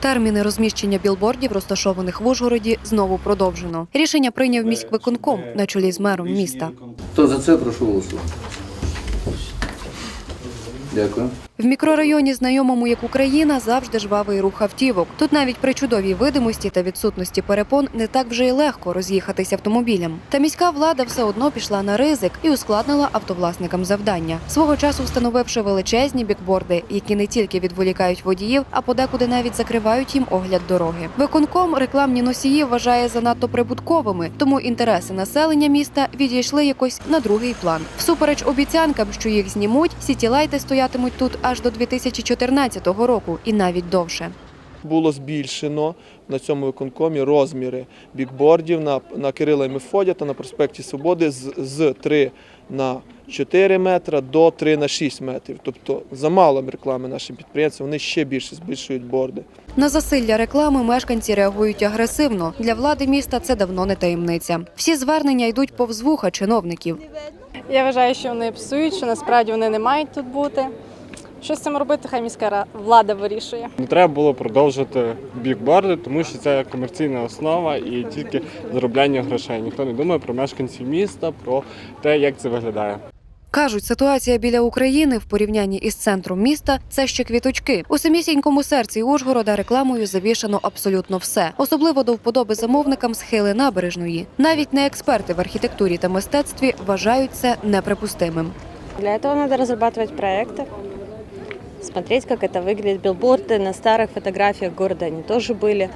Терміни розміщення білбордів, розташованих в Ужгороді, знову продовжено. Рішення прийняв міськвиконком на чолі з мером міста. Хто за це, прошу голосувати. Дякую. В мікрорайоні, знайомому як Україна, завжди жвавий рух автівок. Тут навіть при чудовій видимості та відсутності перепон не так вже й легко роз'їхатись автомобілем. Та міська влада все одно пішла на ризик і ускладнила автовласникам завдання, свого часу встановивши величезні бікборди, які не тільки відволікають водіїв, а подекуди навіть закривають їм огляд дороги. Виконком рекламні носії вважає занадто прибутковими, тому інтереси населення міста відійшли якось на другий план. Всупереч обіцянкам, що їх знімуть, сітілайти стоятимуть тут аж до 2014 року і навіть довше. Було збільшено на цьому виконкомі розміри бікбордів на, на Кирила і Мефодія та на проспекті Свободи з, з 3 на 4 метра до 3 на 6 метрів. Тобто замало реклами нашим підприємцям, вони ще більше збільшують борди. На засилля реклами мешканці реагують агресивно. Для влади міста це давно не таємниця. Всі звернення йдуть повз вуха чиновників. Я вважаю, що вони псують, що насправді вони не мають тут бути. Що з цим робити, хай міська ра- влада вирішує. Не треба було продовжувати бікборди, тому що це комерційна основа і тільки заробляння грошей. Ніхто не думає про мешканців міста, про те, як це виглядає. Кажуть, ситуація біля України в порівнянні із центром міста це ще квіточки. У самісінькому серці Ужгорода рекламою завішано абсолютно все, особливо до вподоби замовникам схили набережної. Навіть не експерти в архітектурі та мистецтві вважають це неприпустимим. Для этого надо разрабатывать проекты, смотреть, как это выглядит. Билборды на старых фотографиях города они тоже были.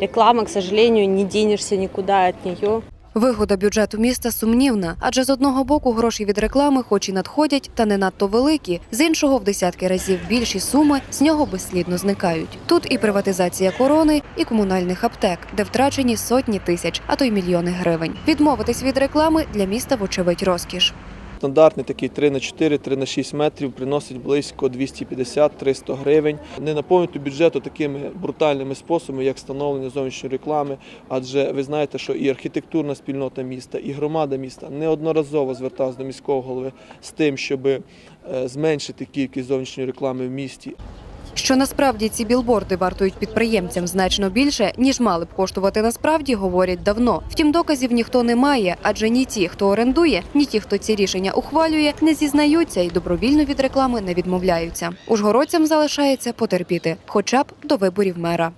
Реклама, к сожалению, не денешься никуда от нее. Вигода бюджету міста сумнівна, адже з одного боку гроші від реклами, хоч і надходять, та не надто великі, з іншого в десятки разів більші суми з нього безслідно зникають. Тут і приватизація корони, і комунальних аптек, де втрачені сотні тисяч, а то й мільйони гривень. Відмовитись від реклами для міста вочевидь розкіш. Стандартний такий 3 на 4, 3 на 6 метрів приносить близько 250-300 гривень. Не наповнюйте бюджету такими брутальними способами, як встановлення зовнішньої реклами. Адже ви знаєте, що і архітектурна спільнота міста, і громада міста неодноразово зверталась до міського голови з тим, щоб е, зменшити кількість зовнішньої реклами в місті. Що насправді ці білборди вартують підприємцям значно більше, ніж мали б коштувати насправді, говорять давно. Втім, доказів ніхто не має, адже ні ті, хто орендує, ні ті, хто ці рішення ухвалює, не зізнаються і добровільно від реклами не відмовляються. Ужгородцям залишається потерпіти, хоча б до виборів мера.